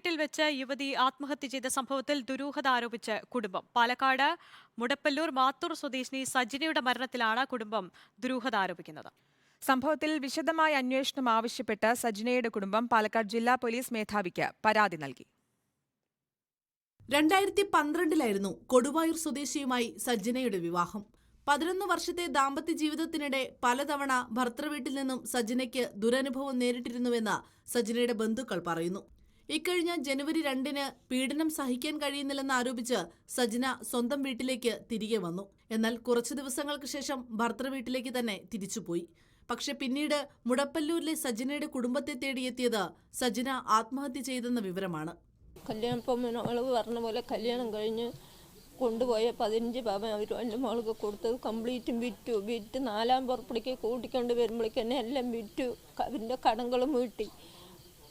വീട്ടിൽ വെച്ച് യുവതി ആത്മഹത്യ ചെയ്ത സംഭവത്തിൽ ദുരൂഹത ആരോപിച്ച് കുടുംബം. പാലക്കാട് മുടപ്പല്ലൂർ മാത്തൂർ സ്വദേശിനി സജിനിയുടെ മരണത്തിലാണ് കുടുംബം ദുരൂഹത ആരോപിക്കുന്നത്. സംഭവത്തിൽ വിശദമായ അന്വേഷണം ആവശ്യപ്പെട്ട് സജിനയുടെ കുടുംബം പാലക്കാട് ജില്ലാ പോലീസ് മേധാവിക്ക് പരാതി നൽകി. രണ്ടായിരത്തി പന്ത്രണ്ടിലായിരുന്നു കൊടുവായൂർ സ്വദേശിയുമായി സജ്ജനയുടെ വിവാഹം. പതിനൊന്ന് വർഷത്തെ ദാമ്പത്യ ജീവിതത്തിനിടെ പലതവണ ഭർത്തൃവീട്ടിൽ നിന്നും സജ്ജനയ്ക്ക് ദുരനുഭവം നേരിട്ടിരുന്നുവെന്ന് സജ്ജനയുടെ ബന്ധുക്കൾ പറയുന്നു. ഇക്കഴിഞ്ഞ ജനുവരി രണ്ടിന് പീഡനം സഹിക്കാൻ കഴിയുന്നില്ലെന്ന് ആരോപിച്ച് സജന സ്വന്തം വീട്ടിലേക്ക് തിരികെ വന്നു. എന്നാൽ കുറച്ചു ദിവസങ്ങൾക്ക് ശേഷം ഭർത്തൃ വീട്ടിലേക്ക് തന്നെ തിരിച്ചുപോയി. പക്ഷെ പിന്നീട് മുടപ്പല്ലൂരിലെ സജനയുടെ കുടുംബത്തെ തേടിയെത്തിയത് സജന ആത്മഹത്യ ചെയ്തെന്ന വിവരമാണ്. കല്യാണം പറഞ്ഞ പോലെ കല്യാണം കഴിഞ്ഞ് കൊണ്ടുപോയ പതിനഞ്ച് പവൻ അവർ എന്റെ മോൾക്ക് കൊടുത്തത് കംപ്ലീറ്റും വിറ്റു. വിറ്റ് നാലാം പുറപ്പിടിക്ക് കൂട്ടിക്കൊണ്ട് വരുമ്പോഴേക്ക് എന്നെ എല്ലാം വിറ്റു. അതിന്റെ കടങ്ങളും വീട്ടി.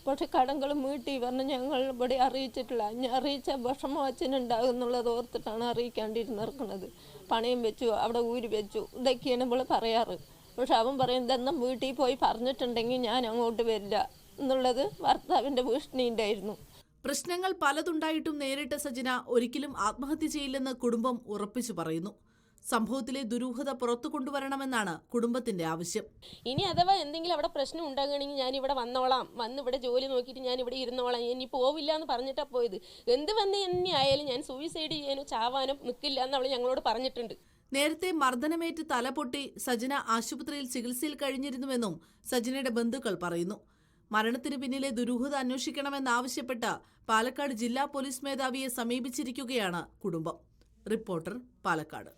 പക്ഷെ കടങ്ങൾ മീട്ടി പറഞ്ഞ് ഞങ്ങൾ ഇവിടെ അറിയിച്ചിട്ടില്ല. ഞാൻ അറിയിച്ച വിഷമം അച്ഛനുണ്ടാകും എന്നുള്ളത് ഓർത്തിട്ടാണ് അറിയിക്കാണ്ടിരുന്നിറക്കുന്നത് പണയം വെച്ചു അവിടെ ഊരി വെച്ചു. ഇതൊക്കെയാണ് ഇവിടെ പറയാറ്. പക്ഷെ അവൻ പറയും ഇതെന്നും വീട്ടിൽ പോയി പറഞ്ഞിട്ടുണ്ടെങ്കിൽ ഞാൻ അങ്ങോട്ട് വരില്ല എന്നുള്ളത് ഭർത്താവിന്റെ ഭീഷണി ഉണ്ടായിരുന്നു പ്രശ്നങ്ങൾ പലതുണ്ടായിട്ടും നേരിട്ട സജന ഒരിക്കലും ആത്മഹത്യ ചെയ്യില്ലെന്ന് കുടുംബം ഉറപ്പിച്ചു പറയുന്നു. സംഭവത്തിലെ ദുരൂഹത പുറത്തു കൊണ്ടുവരണമെന്നാണ് കുടുംബത്തിന്റെ ആവശ്യം. ഇനി അഥവാ എന്തെങ്കിലും അവിടെ പ്രശ്നം ഉണ്ടാകുകയാണെങ്കിൽ ഞാൻ ഇവിടെ വന്നോളാം. വന്ന് ഇവിടെ ജോലി നോക്കിയിട്ട് ഞാൻ ഇവിടെ ഇരുന്നോളാം. ഇനി പോവില്ല എന്ന് പറഞ്ഞിട്ടാ പോയത്. എന്ത് വന്ന് എന്നെ ആയാലും ഞാൻ സൂയിസൈഡ് ചെയ്യാനോ ചാവാനോ നിൽക്കില്ല എന്ന് അവൾ ഞങ്ങളോട് പറഞ്ഞിട്ടുണ്ട്. നേരത്തെ മർദ്ദനമേറ്റ് തലപൊട്ടി സജന ആശുപത്രിയിൽ ചികിത്സയിൽ കഴിഞ്ഞിരുന്നുവെന്നും സജനയുടെ ബന്ധുക്കൾ പറയുന്നു. മരണത്തിന് പിന്നിലെ ദുരൂഹത അന്വേഷിക്കണമെന്നാവശ്യപ്പെട്ട് പാലക്കാട് ജില്ലാ പോലീസ് മേധാവിയെ സമീപിച്ചിരിക്കുകയാണ് കുടുംബം. റിപ്പോർട്ടർ പാലക്കാട്.